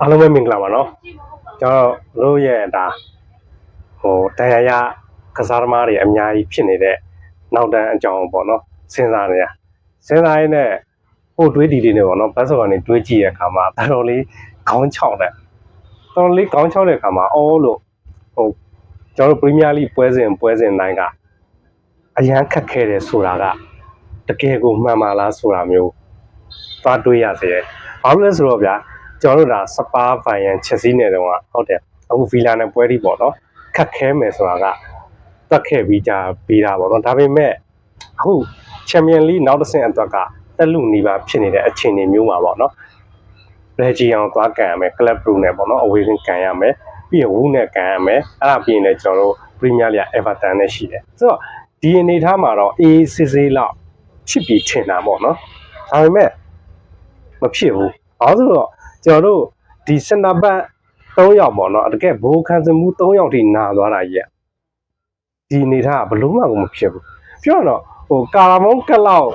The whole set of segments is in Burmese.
အားလုံးပဲမင်္ဂလာပါနော်ကျွန်တော်တို့ရဲ့ဒါဟိုတရားရကစားသမားတွေအများကြီးဖြစ်နေတဲ့နောက်တန်းအကြောင်းပေါ့နော်စဉ်းစားနေရစဉ်းစားရင်းနဲ့ဟိုတွေးဒီတွေနဲ့ပေါ့နော်ဘတ်စောကနေတွေးကြည့်တဲ့အခါမှာတော်တော်လေးခေါင်းချောက်တဲ့တော်တော်လေးခေါင်းချောက်တဲ့အခါမှာအော်လို့ဟိုကျွန်တော်တို့ပရီးမီးယားလိပွဲစဉ်ပွဲစဉ်တိုင်းကအရန်ခက်ခဲတယ်ဆိုတာကတကယ်ကိုမှန်ပါလားဆိုတာမျိုးသွားတွေးရစေတယ်ဘာလို့လဲဆိုတော့ဗျာ ကျွန်တော်တို့ဒါစပါးဗိုင်ယန်ချက်စီးနေတော့ကဟုတ်တယ်အခုဗီလာနဲ့ပွဲဒီပေါ့နော်ခက်ခဲမယ်ဆိုတာကတက်ခဲ့ပြီးကြပြီးတာပေါ့နော်ဒါပေမဲ့အခုချန်ပီယံလိနောက်တစ်ဆင့်အတွက်ကတက်လူနေပါဖြစ်နေတဲ့အခြေအနေမျိုးပါပေါ့နော်ဘယ်ဂျီအောင်သွားကန်ရမယ်ကလပ်ဘရူနဲ့ပေါ့နော်အဝေးကကန်ရမယ်ပြီးရင်ဝူးနဲ့ကန်ရမယ်အဲ့ဒါပြီးရင်လည်းကျွန်တော်တို့ပရီးမီးယားလိအေဗာတန်နဲ့ရှိတယ်ဆိုတော့ဒီအနေထားမှာတော့အေးစစ်စစ်လောက်ဖြစ်ပြီးထင်တာပေါ့နော်ဒါပေမဲ့မဖြစ်ဘူးဘာလို့လဲဆိုတော့ ကျွန်တော်တို့ဒီစင်တာဘတ်3ယောက်ပေါ့နော်တကယ်ဘိုးခန်းစမှု3ယောက်ထိနာသွားတာကြီးอ่ะဒီအနေထားကဘလို့မှကိုမဖြစ်ဘူးပြောရတော့ဟိုကာလာမုန်းကက်လောက်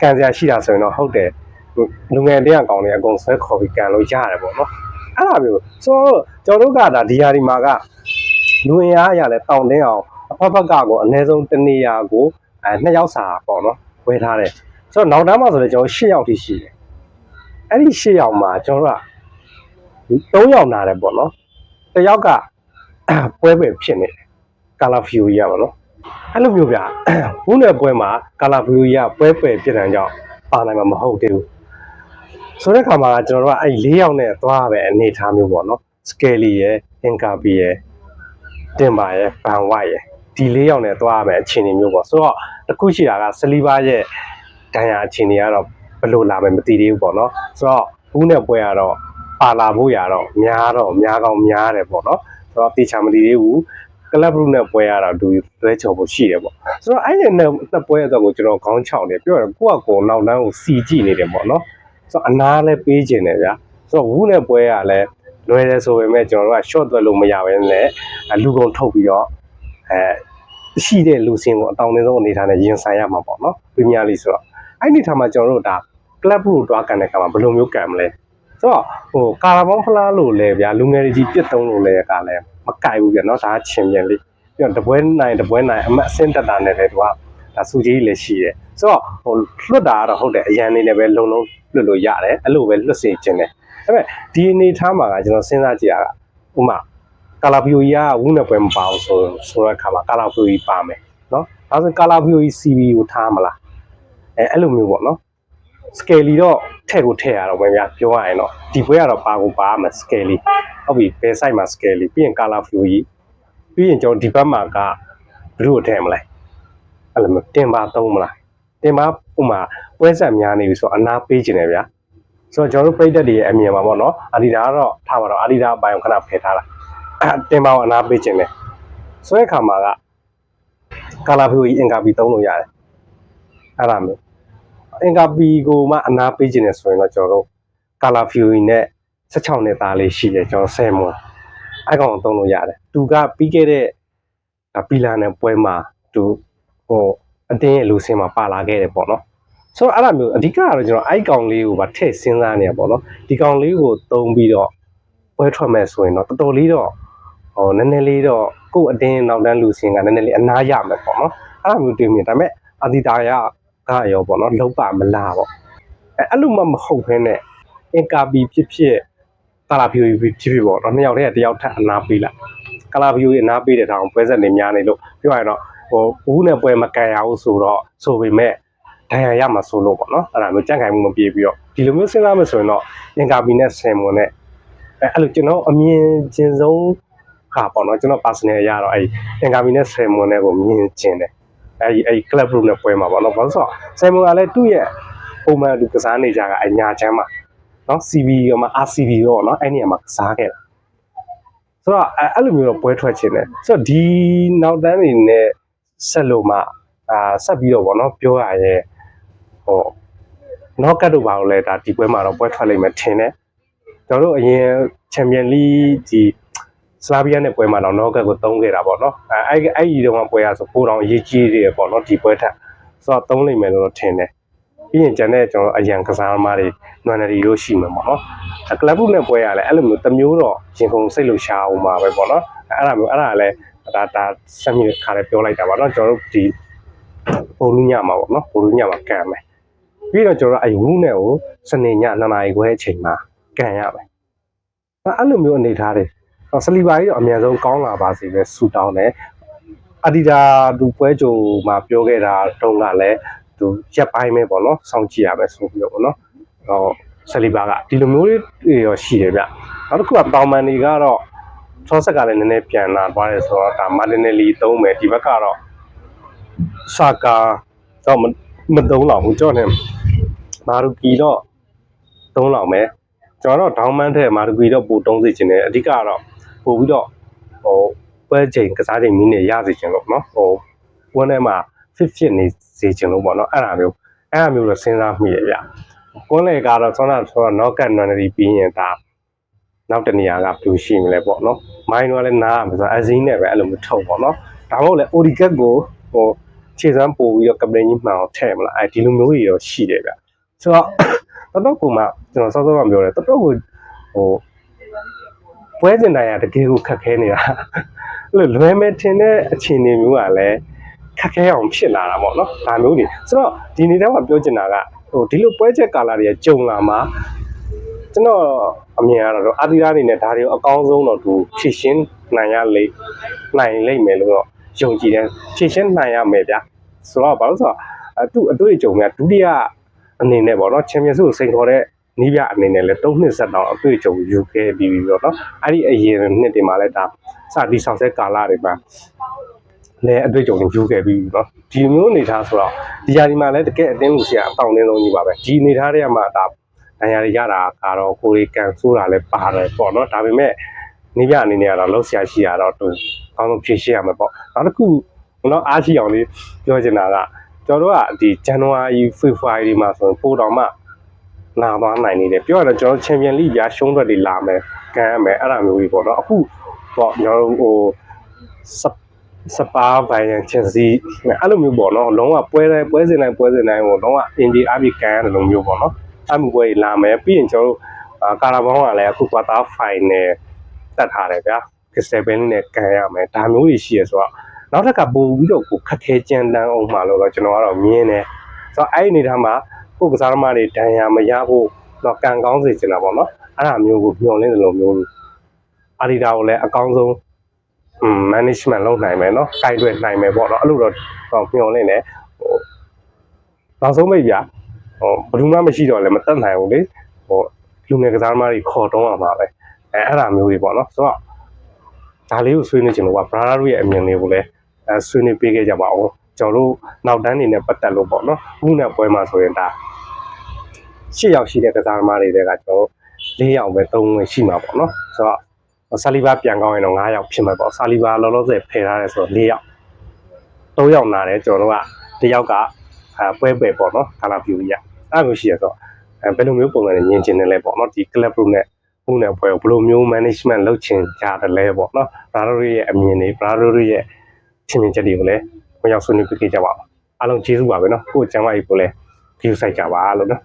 ကန်စရာရှိတာဆိုရင်တော့ဟုတ်တယ်ဟိုလူငယ်တယောက်ကောင်တွေအကုန်ဆွဲခေါ်ပြီးကန်လို့ရတယ်ပေါ့နော်အဲ့လိုမျိုးဆိုတော့ကျွန်တော်တို့ကဒါဒီယာဒီမှာကလူဝင်အားအရာလဲတောင်းတင်းအောင်အဖက်ဖက်ကကိုအနည်းဆုံးတစ်နေရာကိုအဲနှစ်ယောက်စာပေါ့နော်ဝယ်ထားတယ်ဆိုတော့နောက်တန်းမှာဆိုလည်းကျွန်တော်10ယောက်ထိရှိတယ်အဲ့ဒီ10ယောက်မှာကျွန်တော်တို့က ၃ယောက်နာတယ်ပေါ့နော်တစ်ယောက်ကပွဲပဲဖြစ်နေတယ်ကာလာဖီယိုကြီးရပါတော့အဲ့လိုမျိုးဗျာဝုန်းနယ်ပွဲမှာကာလာဖီယိုကြီးကပွဲပဲဖြစ်တဲ့ကြောင့်ပါနိုင်မှာမဟုတ်သေးဘူးဆိုတဲ့ခါမှာကျွန်တော်တို့ကအဲ့၄ယောက်နဲ့သွားပဲအနေထားမျိုးပေါ့နော်စကယ်လီရယ်အင်ကာပီရယ်တင်ပါရယ်ဘန်ဝိုက်ရယ်ဒီ၄ယောက်နဲ့သွားပဲအခြေအနေမျိုးပေါ့ဆိုတော့တခုရှိတာကစလီဘာရဲ့ဒဏ်ရာအခြေအနေကတော့ဘယ်လိုလာမယ်မသိသေးဘူးပေါ့နော်ဆိုတော့ဝုန်းနယ်ပွဲကတော့ ပါလာဖို့ရတော့များတော့များကောင်းများတယ်ပေါ့နော်ဆိုတော့တေချာမတည်သေးဘူးကလပ်ဘရုနဲ့ပွဲရတော့ဒူလွဲချော်ဖို့ရှိတယ်ပေါ့ဆိုတော့အဲ့ဒီနှစ်နှစ်ပွဲအတော့ကိုကျွန်တော်ခေါင်းချောက်နေပြောရကိုယ့်အကောနောက်တန်းကိုစီကြည့်နေတယ်ပေါ့နော်ဆိုတော့အနာလည်းပေးခြင်းတယ်ဗျာဆိုတော့ဝူးနဲ့ပွဲရလည်းလွယ်တယ်ဆိုပေမဲ့ကျွန်တော်တို့က short သွက်လို့မရဘဲနဲ့လူကုန်ထုတ်ပြီးတော့အဲရှိတဲ့လူစင်ကိုအတောင်အဆုံးအနေထားနဲ့ရင်ဆိုင်ရမှာပေါ့နော်ပရီးမီးယားလိဆိုတော့အဲ့ဒီထားမှာကျွန်တော်တို့ဒါ club ဘရုတွားကန်တဲ့ခါမှာဘယ်လိုမျိုးကန်မလဲ ဆိုတော့ဟိုကာလာဘောင်းဖလားလို့လဲဗျာလူငယ်တွေကြီးပြစ်တုံးလို့လဲကလည်းမကြိုက်ဘူးဗျာเนาะဒါကချင်းပြန်လေးပြီးတော့တပွဲနိုင်တပွဲနိုင်အမတ်အစင်းတက်တာနဲ့လည်းသူကဒါစူကြီးလည်းရှိတယ်ဆိုတော့ဟိုလွတ်တာကတော့ဟုတ်တယ်အရန်နေလည်းပဲလုံလုံလွတ်လို့ရတယ်အဲ့လိုပဲလွတ်စေခြင်းတယ်ဒါပေမဲ့ဒီအနေထားမှာကကျွန်တော်စဉ်းစားကြည့်ရတာဥမာကာလာဘီယိုကြီးကဝုန်းနဲ့ပွဲမပါဘူးဆိုဆိုတဲ့အခါမှာကာလာဘီယိုကြီးပါမယ်เนาะဒါဆိုကာလာဘီယိုကြီး CB ကိုထားမလားအဲအဲ့လိုမျိုးပေါ့เ scale တော့ထည့်ကိုထည့်ရတော့ဝင်များပြောရရင်တော့ဒီဘွဲကတော့ပါကိုပါမှာ scale ဟုတ်ပြီဘယ် site မှာ scale ပြီးရင် color flow ကြီးပြီးရင်ကျွန်တော်ဒီဘက်မှာကဘလို့ထည့်မလဲအဲ့လိုမျိုးတင်ပါသုံးမလားတင်ပါဥမာပွဲဆက်များနေပြီဆိုတော့အနာပေးခြင်းတယ်ဗျာဆိုတော့ကျွန်တော်တို့ပြိတ္တတွေရဲ့အမြင်ပါပေါ့နော်အာဒီဒါကတော့ထားပါတော့အာဒီဒါအပိုင်းကိုခဏဖယ်ထားတာတင်ပါအောင်အနာပေးခြင်းတယ်ဆိုတဲ့အခါမှာကကာလာဖီကိုအင်ကာပီသုံးလို့ရတယ်အဲ့ဒါမျိုး အင်္ဂါပီကိုမှအနာပေးခြင်းနဲ့ဆိုရင်တော့ကျွန်တော်တို့ကာလာဖီယိုနဲ့16နှစ်သားလေးရှိတယ်ကျွန်တော်10မွန်အဲ့ကောင်သုံးလို့ရတယ်သူကပြီးခဲ့တဲ့ဒါပီလာနဲ့ပွဲမှာသူဟိုအတင်းရဲ့လူစင်းမှာပါလာခဲ့တယ်ပေါ့နော်ဆိုတော့အဲ့လိုမျိုးအဓိကကတော့ကျွန်တော်အဲ့ကောင်လေးကိုဗထည့်စဉ်းစားနေရပေါ့နော်ဒီကောင်လေးကိုသုံးပြီးတော့ပွဲထွက်မဲ့ဆိုရင်တော့တော်တော်လေးတော့ဟိုနည်းနည်းလေးတော့ကိုယ့်အတင်းနောက်တန်းလူစင်းကနည်းနည်းလေးအနာရမယ်ပေါ့နော်အဲ့လိုမျိုးတွေ့မြင်ဒါပေမဲ့အာဒီတာရ ကရောပေါ့နော်လုံးပါမလားပေါ့အဲအဲ့လိုမှမဟုတ်ဘဲနဲ့အင်ကာပီဖြစ်ဖြစ်ကာလာဖီယိုဖြစ်ဖြစ်ပေါ့နော်နှစ်ယောက်တည်းကတယောက်ထပ်အနာပေးလိုက်ကာလာဖီယိုအနာပေးတဲ့တောင်ပွဲဆက်နေများနေလို့ပြောရရင်တော့ဟိုဘူးနဲ့ပွဲမကန်ရဘူးဆိုတော့ဆိုပေမဲ့ဒဏ်ရာရမှာဆိုလို့ပေါ့နော်အဲ့ဒါမျိုးကြန့်ခိုင်မှုမပြေပြီးတော့ဒီလိုမျိုးစဉ်းစားမယ်ဆိုရင်တော့အင်ကာပီနဲ့ဆင်မွန်နဲ့အဲအဲ့လိုကျွန်တော်အမြင်ချင်းဆုံးဟာပေါ့နော်ကျွန်တော် personal ရတော့အဲ့အင်ကာပီနဲ့ဆင်မွန်နဲ့ကိုမြင်ကျင်တယ် အဲ့ဒီအဲ့ဒီ club room နဲ့ပွဲမှာပေါ့နော်ဘာလို့ဆိုတော့ဆယ်မွန်ကလည်းသူ့ရဲ့ပုံမှန်သူကစားနေကြကအညာချမ်းမှာနော် CB ရောမှာ RCB ရောနော်အဲ့နေရာမှာကစားခဲ့တာဆိုတော့အဲ့အဲ့လိုမျိုးတော့ပွဲထွက်ခြင်းတယ်ဆိုတော့ဒီနောက်တန်းနေနဲ့ဆက်လို့မှအာဆက်ပြီးတော့ဗောနော်ပြောရရဲ့ဟိုနောက်ကတ်တို့ပါလို့လဲဒါဒီပွဲမှာတော့ပွဲထွက်လိမ့်မယ်ထင်တယ်ကျွန်တော်တို့အရင်ချန်ပီယံလိဒီ စလာဗီးယားနဲ့ပွဲမှာတော့နောက်ကတ်ကိုသုံးခဲ့တာပေါ့နော်အဲအဲ့အဲ့ဒီတော့ပွဲရဆိုပိုတောင်အရေးကြီးတယ်ပေါ့နော်ဒီပွဲထက်ဆိုတော့သုံးလိမ့်မယ်လို့တော့ထင်တယ်ပြီးရင်ကျန်တဲ့ကျွန်တော်အရန်ကစားသမားတွေနွန်နရီတို့ရှိမှာပေါ့နော်အကလပ်ဘူးနဲ့ပွဲရလဲအဲ့လိုမျိုးတစ်မျိုးတော့ရင်ကုန်စိတ်လို့ရှာအောင်ပါပဲပေါ့နော်အဲ့ဒါမျိုးအဲ့ဒါလည်းဒါဒါဆက်မြခါလည်းပြောလိုက်တာပါနော်ကျွန်တော်တို့ဒီပုံလူညမှာပေါ့နော်ပုံလူညမှာကန်မယ်ပြီးတော့ကျွန်တော်တို့အယူနဲ့ကိုစနေည2နာရီခွဲအချိန်မှာကန်ရမယ်အဲ့လိုမျိုးအနေထားတွေ ဆလီဘာကြီးတော့အများဆုံးကောင်းလာပါစေပဲဆူတောင်းတယ်အဒီဒါသူပွဲကြုံမှာပြောခဲ့တာတုန်းကလည်းသူရက်ပိုင်းပဲပေါ့နော်စောင့်ကြည့်ရမယ်ဆိုပြီးတော့ပေါ့နော်ဟောဆလီဘာကဒီလိုမျိုးတွေရောရှိတယ်ဗျနောက်တစ်ခုကတောင်မန်တွေကတော့ချောဆက်ကလည်းနည်းနည်းပြန်လာသွားတယ်ဆိုတော့ဒါမာတင်နယ်လီသုံးမယ်ဒီဘက်ကတော့ဆာကာတော့မမသုံးတော့ဘူးကြောက်နေမာရူကီတော့သုံးလောက်မယ်ကျွန်တော်တော့ဒေါင်းမန်းထဲမာရူကီတော့ပိုတုံးစေချင်တယ်အဓိကကတော့ ပို့ပြီးတော့ဟိုပွဲချိန်ကစားချိန်မိနစ်ရစေချင်လို့နော်ဟိုပွဲထဲမှာ fit fit နေစေချင်လို့ပေါ့နော်အဲ့ဒါမျိုးအဲ့ဒါမျိုးတော့စဉ်းစားမိရဗျကွန်းလေကတော့ဆောနာဆိုတော့ knockout nonary ပြီးရင်ဒါနောက်တနေရာကဘယ်လိုရှိမလဲပေါ့နော်မိုင်းတော့လည်းနားမှာဆိုအဇင်းနဲ့ပဲအဲ့လိုမထုတ်ပေါ့နော်ဒါမှမဟုတ်လေ Odicat ကိုဟိုခြေစမ်းပို့ပြီးတော့ကပလင်ကြီးမှန်အောင်ထည့်မလားအဲဒီလိုမျိုးကြီးတော့ရှိတယ်ဗျဆိုတော့တော်တော်ကိုမှကျွန်တော်စောစောကပြောတယ်တော်တော်ကိုဟို ပွဲစဉ်တိုင်းကတကယ်ကိုခက်ခဲနေတာအဲ့လိုလွယ်မဲ့ထင်တဲ့အခြေအနေမျိုးကလည်းခက်ခဲအောင်ဖြစ်လာတာပေါ့နော်ဒါမျိုးတွေဆိုတော့ဒီနေ့တော့ပြောချင်တာကဟိုဒီလိုပွဲချက်ကာလာတွေကကြုံလာမှာကျွန်တော်အမြင်ကတော့အာဒီယာအနေနဲ့ဒါတွေကိုအကောင်းဆုံးတော့သူဖြည့်ရှင်းနိုင်ရလိမ့်နိုင်လိမ့်မယ်လို့တော့ယုံကြည်တယ်ဖြည့်ရှင်းနိုင်ရမယ်ဗျာဆိုတော့ဘာလို့ဆိုတော့အတူအတွေ့အကြုံများဒုတိယအနေနဲ့ပေါ့နော်ချန်ပီယံစ်ကိုစိန်ခေါ်တဲ့ နီးပြအနေနဲ့လည်း၃နှစ်ဆက်တောင်အတွေ့အကြုံယူခဲ့ပြီးပြီတော့နော်အဲ့ဒီအရင်နှစ်တွေမှာလည်းဒါစတီဆောင်ဆက်ကာလတွေမှာလည်းအတွေ့အကြုံတွေယူခဲ့ပြီးပြီနော်ဒီမျိုးအနေထားဆိုတော့ဒီຢာဒီမှာလည်းတကယ်အတင်းလို့ရှိရအတောင်တင်းဆုံးကြီးပါပဲဒီအနေထားတွေကမှဒါနိုင်ရရတာကတော့ကိုရီကန်ဆိုးတာလည်းပါတယ်ပေါ့နော်ဒါပေမဲ့နေပြအနေနဲ့ကတော့လှုပ်ရှားရှိရတော့သူအကောင်းဆုံးဖြည့်ရှင်းရမှာပေါ့နောက်တစ်ခုနော်အားရှိအောင်လေးပြောချင်တာကကျွန်တော်တို့ကဒီဇန်နဝါရီဖေဖော်ဝါရီမှာဆိုရင်ပိုတော်မှ လာသွားနိုင်နေတယ်ပြောရတော့ကျွန်တော်ချန်ပီယံလိပြရှုံးတော့တွေလာမယ်ကန်ရမယ်အဲ့ဒါမျိုးကြီးပေါ့နော်အခုပေါ့ကျွန်တော်တို့ဟိုစပစပါဘိုင်ယန်ချင်စီအဲ့လိုမျိုးပေါ့နော်လုံးဝပွဲတိုင်းပွဲစဉ်တိုင်းပွဲစဉ်တိုင်းပေါ့လုံးဝအင်ဒီအားပြီးကန်ရတယ်လို့မျိုးပေါ့နော်အဲ့မျိုးပွဲကြီးလာမယ်ပြီးရင်ကျွန်တော်တို့အာကာရာဘောင်းကလည်းအခုကွာတာဖိုင်နယ်တက်ထားတယ်ဗျာကစ္စတယ်ဘယ်နဲ့ကန်ရမယ်ဒါမျိုးတွေရှိရဆိုတော့နောက်ထပ်ကပို့ပြီးတော့ကိုခက်ခဲကြမ်းတမ်းအောင်မှလို့တော့ကျွန်တော်ကတော့မြင်တယ်ဆိုတော့အဲ့ဒီအနေထားမှာ ကိုယ်ကစားသမားတွေဒဏ်ရာမရဖို့တော့ကန်ကောင်းစေချင်တာပေါ့နော်အဲ့ဒါမျိုးကိုညွှန်လင်းတယ်လို့မျိုးအာဒီတာကိုလည်းအကောင်းဆုံး อืม management လုပ်နိုင်မယ်เนาะကိုင်တွယ်နိုင်မယ်ပေါ့เนาะအဲ့လိုတော့တော့မျှော်လင့်တယ်ဟိုနောက်ဆုံးမိတ်ပြဟိုဘယ်သူမှမရှိတော့လည်းမတက်နိုင်ဘူးလေဟိုလူငယ်ကစားသမားတွေခေါ်တုံးရမှာပဲအဲအဲ့ဒါမျိုးတွေပေါ့เนาะဆိုတော့ဒါလေးကိုဆွေးနွေးချင်လို့ပါ brother တို့ရဲ့အမြင်လေးကိုလည်းအဲဆွေးနွေးပေးခဲ့ကြပါဦးကျွန်တော်တို့နောက်တန်းနေနဲ့ပတ်သက်လို့ပေါ့เนาะခုနဲ့ပွဲမှာဆိုရင်ဒါ ၈ယောက်ရှိတဲ့ကစားသမားတွေတဲကကျွန်တော်တို့၄ယောက်ပဲ၃ဝင်ရှိမှာပေါ့နော်ဆိုတော့ဆာလီဘာပြန်ကောင်းရင်တော့၅ယောက်ဖြစ်မှာပေါ့ဆာလီဘာလောလောဆယ်ဖယ်ထားတယ်ဆိုတော့၄ယောက်၃ယောက်နာတယ်ကျွန်တော်တို့ကတစ်ယောက်ကအဲပွဲပယ်ပေါ့နော်ကာလာပြူကြီးอ่ะအဲ့လိုရှိရဆိုတော့ဘယ်လိုမျိုးပုံစံနဲ့ညင်ချင်တယ်လဲပေါ့နော်ဒီ club group နဲ့ခုနဲ့ပွဲကိုဘယ်လိုမျိုး management လုပ်ချင်ကြတယ်လဲပေါ့နော်ဘာတို့ရဲ့အမြင်တွေဘာတို့ရဲ့ချင်းချင်းချက်တွေကိုလည်းဝင်ရောက်ဆွေးနွေးပြခဲ့ကြပါအောင်အားလုံးကျေးဇူးပါပဲနော်ကိုကျမ်းမကြီးကိုလည်း view ဆိုင်ကြပါလို့နော်